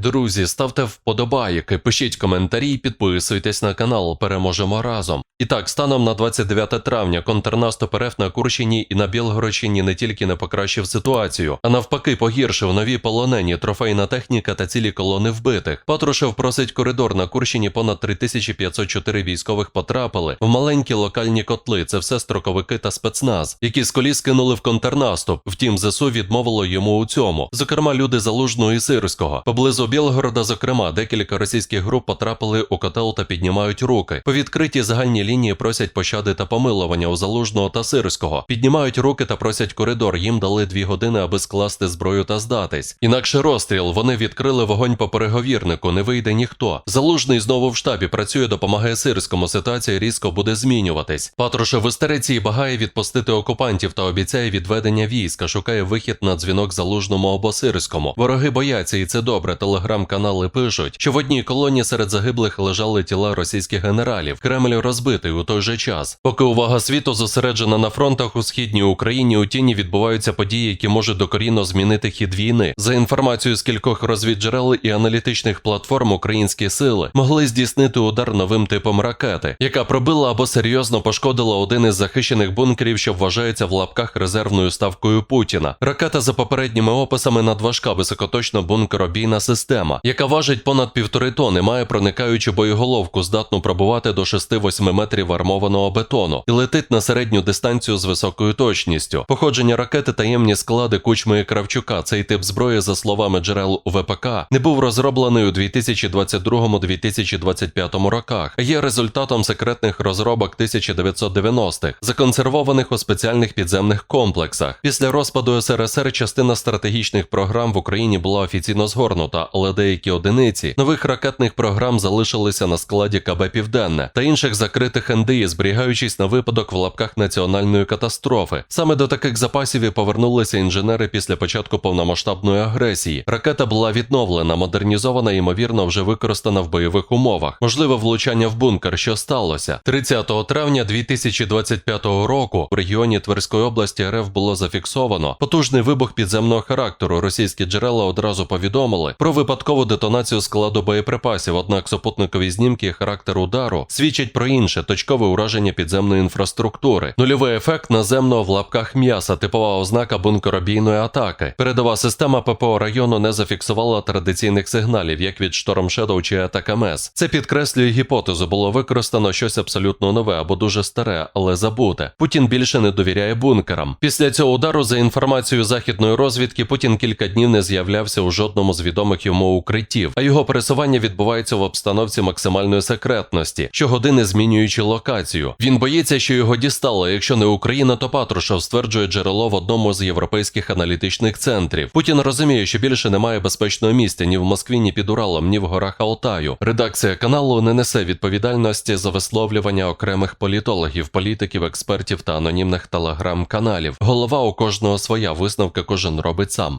Друзі, ставте вподобайки, пишіть коментарі, підписуйтесь на канал. Переможемо разом. І так, станом на 29 травня контрнаступ РФ на Курщині і на Білгородщині не тільки не покращив ситуацію, а навпаки погіршив нові полонені, трофейна техніка та цілі колони вбитих. Патрушев просить коридор на Курщині понад 3504 військових потрапили в маленькі локальні котли. Це все строковики та спецназ, які з коліс кинули в контрнаступ. Втім, ЗСУ відмовило йому у цьому. Зокрема, люди Залужного і Сирського. Поблизу Білгорода, зокрема, декілька російських груп потрапили у котел та піднімають руки. По відкритій загальній лінії просять пощади та помилування у Залужного та Сирського. Піднімають руки та просять коридор. Їм дали дві години, аби скласти зброю та здатись. Інакше розстріл. Вони відкрили вогонь по переговірнику. Не вийде ніхто. Залужний знову в штабі працює, допомагає Сирському. Ситуація різко буде змінюватись. Патрушев в істериці багає відпустити окупантів та обіцяє відведення війська. Шукає вихід на дзвінок залужному або Сирському. Вороги бояться, і це добре. Телеграм-канали пишуть, що в одній колоні серед загиблих лежали тіла російських генералів. Кремль розбитий у той же час. Поки увага світу зосереджена на фронтах у східній Україні, у тіні відбуваються події, які можуть докорінно змінити хід війни. За інформацією з кількох розвідджерел і аналітичних платформ, українські сили могли здійснити удар новим типом ракети, яка пробила або серйозно пошкодила один із захищених бункерів, що вважається в лапках резервною ставкою Путіна. Ракета за попередніми описами надважка високоточна бункеробійна система, яка важить понад півтори тони, має проникаючу боєголовку, здатну пробувати до 6-8 метрів армованого бетону і летить на середню дистанцію з високою точністю. Походження ракети таємні склади кучми і Кравчука. Цей тип зброї, за словами джерел ВПК, не був розроблений у 2022-2025 роках, а є результатом секретних розробок 1990-х, законсервованих у спеціальних підземних комплексах. Після розпаду СРСР частина стратегічних програм в Україні була офіційно згорнута, але деякі одиниці нових ракетних програм залишилися на складі КБ Південне та інших закритих НДІ, зберігаючись на випадок в лапках національної катастрофи. Саме до таких запасів і повернулися інженери після початку повномасштабної агресії. Ракета була відновлена, модернізована ймовірно вже використана в бойових умовах. Можливе влучання в бункер, що сталося 30 травня 2025 року. В регіоні Тверської області РФ було зафіксовано потужний вибух підземного характеру. Російські джерела одразу повідомили про випадкову детонацію складу боєприпасів. Однак супутникові знімки і характер удару свідчать про інше точкове ураження підземної інфраструктури. Нульовий ефект наземного в лапках м'яса, типова ознака бункеробійної атаки. Передова система ППО району не зафіксувала традиційних сигналів, як від Storm Shadow чи атак МС. Це підкреслює гіпотезу. Було використано щось абсолютно нове або дуже старе, але забуте. Путін більше не довіряє бункерам. Після цього удару, за інформацією західної розвідки, Путін кілька днів не з'являвся у жодному з відомих йому укриттів, а його пересування відбувається в обстановці максимальної секретності, щогодини змінюючи локацію. Він боїться, що його дістало. Якщо не Україна, то Патрушев стверджує джерело в одному з європейських аналітичних центрів. Путін розуміє, що більше немає безпечного місця ні в Москві, ні під Уралом, ні в горах Алтаю. Редакція каналу не несе відповідальності за висловлювання окремих політологів, політиків, експертів та анонімних телеграм-каналів. Голова у кожного своя висновка кожен робить сам.